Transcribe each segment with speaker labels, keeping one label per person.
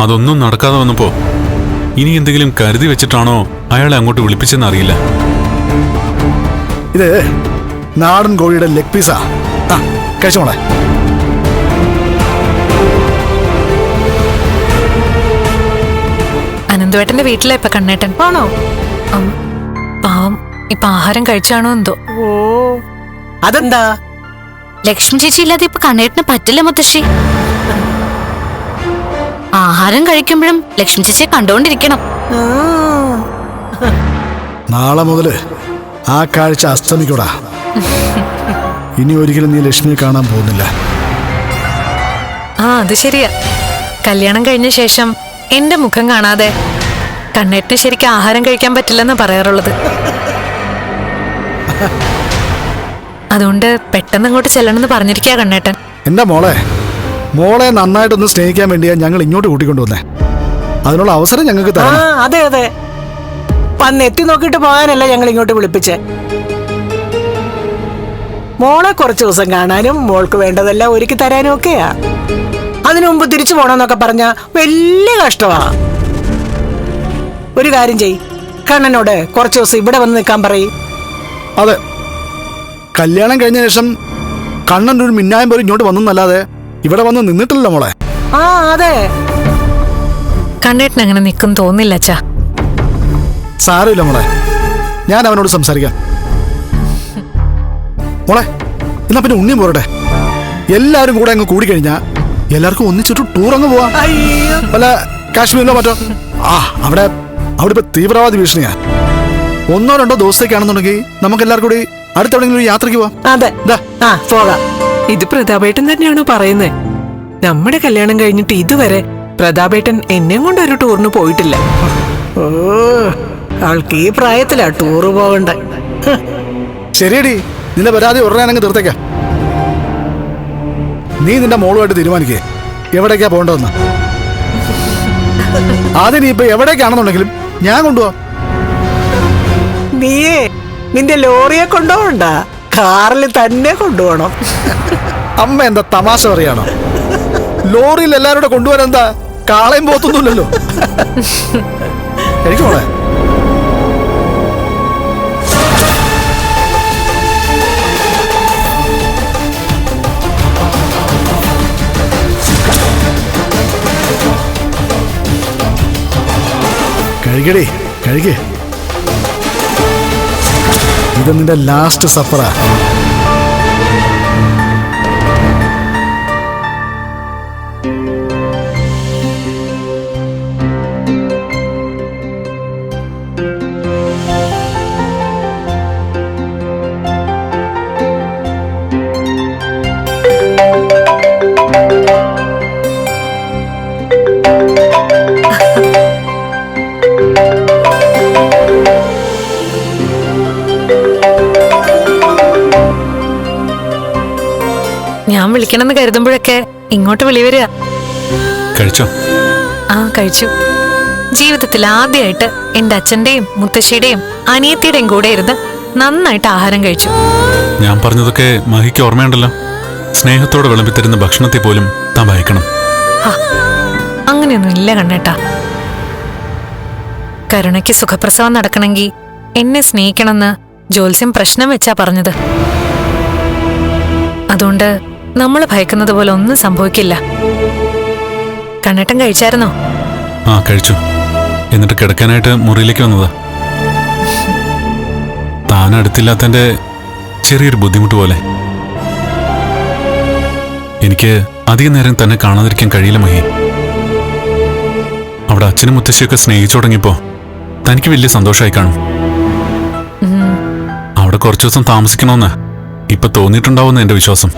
Speaker 1: അതൊന്നും നടക്കാതെ വന്നപ്പോ ഇനി എന്തെങ്കിലും കരുതി വെച്ചിട്ടാണോ അയാളെ അങ്ങോട്ട് വിളിപ്പിച്ചെന്ന് അറിയില്ല.
Speaker 2: ഇത് നാടൻ കോഴിയുടെ ലെഗ് പീസാ ആ. അനന്തവേട്ടന്റെ വീട്ടിലെ
Speaker 3: അനന്തുവേട്ടന്റെ വീട്ടിലെ ഇപ്പൊ കണ്ണേട്ടൻ? പോണോ പാവം ഇപ്പൊ ആഹാരം കഴിച്ചാണോ എന്തോ?
Speaker 4: ഓ അതെന്താ?
Speaker 5: ലക്ഷ്മി ചേച്ചി ഇല്ലാതെ ഇപ്പൊ കണ്ണേട്ടിന് പറ്റില്ല മുത്തശ്ശി. ആഹാരം കഴിക്കുമ്പോഴും ലക്ഷ്മി ചേച്ചിയെ കണ്ടുകൊണ്ടിരിക്കണം
Speaker 2: നാളെ മുതൽ ആ കാഴ്ച അസ്തമിക്കൂടാ. ഇനി ഒരിക്കലും നീ ലക്ഷ്മിയെ കാണാൻ പോകുന്നില്ല.
Speaker 3: ആ അത് ശരിയാ. കല്യാണം കഴിഞ്ഞ ശേഷം എന്റെ മുഖം കാണാതെ കണ്ണേട്ടിന് ശരിക്കും ആഹാരം കഴിക്കാൻ പറ്റില്ലെന്ന് പറയാറുള്ളത്. അതുകൊണ്ട് പെട്ടെന്ന് അങ്ങോട്ട് ചെല്ലണമെന്ന് പറഞ്ഞിരിക്കാ കണ്ണേട്ടൻ.
Speaker 2: എന്താ മോളെ? മോളെ നന്നായിട്ടൊന്ന് സ്നേഹിക്കാൻ വേണ്ടിയാ ഞങ്ങൾ ഇങ്ങോട്ട് കൂട്ടിക്കൊണ്ടുവന്നേ അതിനുള്ള അവസരം ഞങ്ങൾക്ക്
Speaker 4: ആ
Speaker 2: തരണം
Speaker 4: അതെ അതെ. വന്ന് എത്തി നോക്കിയിട്ട് പോകാനല്ല ഞങ്ങൾ ഇങ്ങോട്ട് വിളിപ്പിച്ചേ. മോളെ കുറച്ച് ദിവസം കാണാനും മോൾക്ക് വേണ്ടതെല്ലാം ഒരുക്കി തരാനും ഒക്കെയാ. അതിനു മുമ്പ് തിരിച്ചു പോണെന്നൊക്കെ പറഞ്ഞ വലിയ കഷ്ടമാ ഒരു കാര്യം ചെയ്. കണ്ണനോട് കുറച്ച് ദിവസം ഇവിടെ വന്ന് നിൽക്കാൻ പറയും.
Speaker 2: അതെ. കല്യാണം കഴിഞ്ഞ ശേഷം കണ്ണൻ ഒരു മിന്നായം പോലും ഇങ്ങോട്ട് വന്നെന്നല്ലാതെ ഇവിടെ വന്ന് നിന്നിട്ടില്ല മോളെ.
Speaker 4: ആ അതെ.
Speaker 3: കണ്ണേട്ടൻ അങ്ങനെ നിൽക്കും തോന്നില്ല അച്ഛാ.
Speaker 2: സാരമില്ല മോളെ. ഞാൻ അവനോട് സംസാരിക്കാം. മോളെ എന്നാ പിന്നെ ഉണ്ണിയും പോരട്ടെ. എല്ലാവരും കൂടെ അങ്ങ് കൂടിക്കഴിഞ്ഞാ എല്ലാവർക്കും ഒന്നിച്ചിട്ട് ടൂർ അങ്ങ് പോവാം. അല്ല കാശ്മീരിലോ മറ്റോ? ആ അവിടെ അവിടെ ഇപ്പൊ തീവ്രവാദി ഭീഷണിയാ. ഒന്നോ രണ്ടോ ദിവസത്തേക്കാണെന്നുണ്ടെങ്കിൽ നമുക്ക് എല്ലാവർക്കും കൂടി അടുത്തെവിടെയെങ്കിലും ഒരു യാത്രയ്ക്ക് പോവാം.
Speaker 4: അതെ.
Speaker 2: ദാ.
Speaker 4: ആ പോകാം.
Speaker 6: ഇത് പ്രതാപേട്ടൻ തന്നെയാണോ പറയുന്നത് നമ്മുടെ കല്യാണം കഴിഞ്ഞിട്ട് ഇതുവരെ പ്രതാപേട്ടൻ എന്നെ കൊണ്ട് ഒരു ടൂറിന് പോയിട്ടില്ല.
Speaker 4: ഓ ആൾക്ക് ഈ പ്രായത്തിലാ ടൂറ് പോകണ്ട.
Speaker 2: ശരിയടി നിന്റെ പരാതി ഉടനെ തീർത്തേക്ക. നീ നിന്റെ മോളുമായിട്ട് തീരുമാനിക്കേ. എവിടേക്കാ പോകേണ്ടതെന്ന്. ആദ്യം നീ ഇപ്പൊ എവിടേക്കാണെന്നുണ്ടെങ്കിലും ഞാൻ കൊണ്ടുപോവാ
Speaker 4: നീയേ നിന്റെ ലോറിയെ കൊണ്ടുപോകണ്ട? കാറിൽ തന്നെ കൊണ്ടുപോകണം.
Speaker 2: അമ്മ എന്താ തമാശ പറയാണോ? ലോറിയിൽ എല്ലാവരും കൂടെ കൊണ്ടുപോകാൻ എന്താ? കാളയും പോത്തൊന്നുമില്ലല്ലോ. എനിക്ക് മോളെ. കഴിക്കടി കഴിക്കേ ഇത് നിന്റെ ലാസ്റ്റ് സഫറാ
Speaker 3: ഞാൻ വിളിക്കണമെന്ന് കരുതുമ്പോഴൊക്കെ ഇങ്ങോട്ട് വിളി വരിക.
Speaker 1: കഴിച്ചോ?
Speaker 3: ആ കഴിച്ചു. ജീവിതത്തിൽ ആദ്യമായിട്ട് എന്റെ അച്ഛന്റെയും മുത്തശ്ശിയുടെയും അനിയത്തിയുടെയും കൂടെ ഇരുന്ന് നന്നായിട്ട് ആഹാരം കഴിച്ചു.
Speaker 1: ഞാൻ പറഞ്ഞതൊക്കെ മഹിക്ക് ഓർമ്മയുണ്ടല്ലോ. സ്നേഹത്തോടെ വിളമ്പിത്തരുന്ന ഭക്ഷണത്തെ പോലും താൻ ഭയക്കണം.
Speaker 3: ഹാ, അങ്ങനെയൊന്നും ഇല്ല കണ്ണേട്ടാ. കരുണയ്ക്ക് സുഖപ്രസവം നടക്കണമെങ്കിൽ എന്നെ സ്നേഹിക്കണമെന്ന് ജോത്സ്യം പ്രശ്നം വെച്ചാ പറഞ്ഞത്. അതുകൊണ്ട് നമ്മൾ ഭയക്കുന്നത് പോലെ ഒന്നും സംഭവിക്കില്ല. കണ്ണട്ടൻ കഴിച്ചായിരുന്നോ?
Speaker 1: ആ കഴിച്ചു. എന്നിട്ട് കിടക്കാനായിട്ട് മുറിയിലേക്ക് വന്നതാ. താൻ അടുത്തില്ലാത്തന്റെ ചെറിയൊരു ബുദ്ധിമുട്ട് പോലെ. എനിക്ക് അധികം നേരം തന്നെ കാണാതിരിക്കാൻ കഴിയില്ല മഹി. അവിടെ അച്ഛനും മുത്തശ്ശിയൊക്കെ സ്നേഹിച്ചു തുടങ്ങിയപ്പോ തനിക്ക് വലിയ സന്തോഷമായി കാണും. അവിടെ കുറച്ചു ദിവസം താമസിക്കണമെന്ന് ഇപ്പൊ തോന്നിയിട്ടുണ്ടാവുന്ന എന്റെ വിശ്വാസം.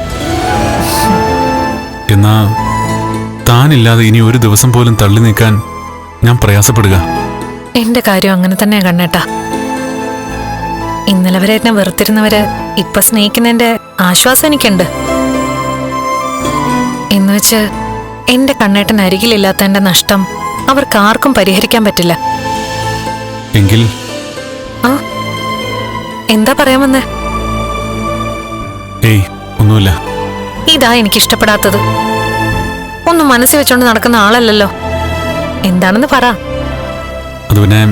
Speaker 1: എന്നാ താനില്ലാതെ ഇനി ഒരു ദിവസം പോലും തള്ളി നീക്കാൻ ഞാൻ പ്രയാസപ്പെടുക.
Speaker 3: എന്റെ കാര്യം അങ്ങനെ തന്നെയാ കണ്ണേട്ടാ. ഇന്നലെ വരെ എന്നെ വെറുത്തിരുന്നവര് ഇപ്പൊ സ്നേഹിക്കുന്നതിന്റെ ആശ്വാസം എനിക്കുണ്ട്. എന്നുവെച്ച് എന്റെ കണ്ണേട്ടൻ അരികിലില്ലാത്തതിന്റെ നഷ്ടം അവർക്ക് ആർക്കും പരിഹരിക്കാൻ പറ്റില്ല.
Speaker 1: എങ്കിൽ?
Speaker 3: ആ എന്താ പറയാമെന്ന്
Speaker 1: ഏയ് ഒന്നുമില്ല.
Speaker 3: ഇതാ എനിക്ക് ഇഷ്ടപ്പെടാത്തത് ഒന്നും മനസ്സിൽ വെച്ചോണ്ട് നടക്കുന്ന ആളല്ലല്ലോ. എന്താണെന്ന് പറ.
Speaker 1: അത് പിന്നെ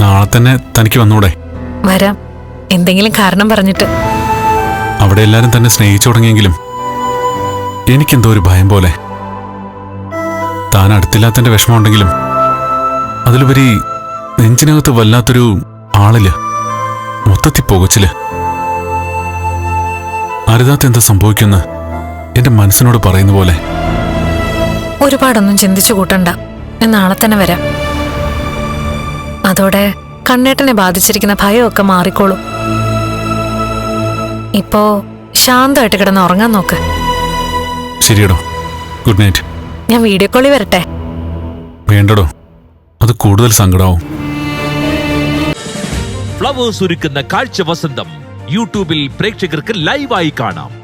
Speaker 1: നാളെ തന്നെ തനിക്ക് വന്നൂടെ?
Speaker 3: വരാം. എന്തെങ്കിലും കാരണം പറഞ്ഞിട്ട്.
Speaker 1: അവിടെ എല്ലാരും തന്നെ സ്നേഹിച്ചു തുടങ്ങിയെങ്കിലും എനിക്കെന്തോ ഒരു ഭയം പോലെ. താൻ അടുത്തില്ലാത്തതിന്റെ വിഷമമുണ്ടെങ്കിലും അതിലുപരി നെഞ്ചിനകത്ത് വല്ലാത്തൊരു ആളിൽ മൊത്തത്തിൽ പോകച്ചിൽ. അരുതാത്ത എന്താ സംഭവിക്കുന്ന? എന്റെ മനസ്സിനോട് പറയുന്ന പോലെ.
Speaker 3: ഒരുപാടൊന്നും ചിന്തിച്ചു കൂട്ടണ്ട. ഞാൻ നാളെ തന്നെ വരാം. അതോടെ കണ്ണേട്ടനെ ബാധിച്ചിരിക്കുന്ന ഭയമൊക്കെ മാറിക്കോളും. ഇപ്പോ ശാന്തമായിട്ട് കിടന്ന് ഉറങ്ങാൻ നോക്ക്.
Speaker 1: ശരിയടോ. Good night.
Speaker 3: ഞാൻ വീഡിയോ കോളി വരട്ടെ.
Speaker 1: വേണ്ടടോ. അത് കൂടുതൽ സങ്കടാവും.
Speaker 7: ഫ്ലവേഴ്സ് ഒരുക്കുന്ന കാഴ്ച വസന്തം. യൂട്യൂബിൽ പ്രേക്ഷകർക്ക് ലൈവായി കാണാം.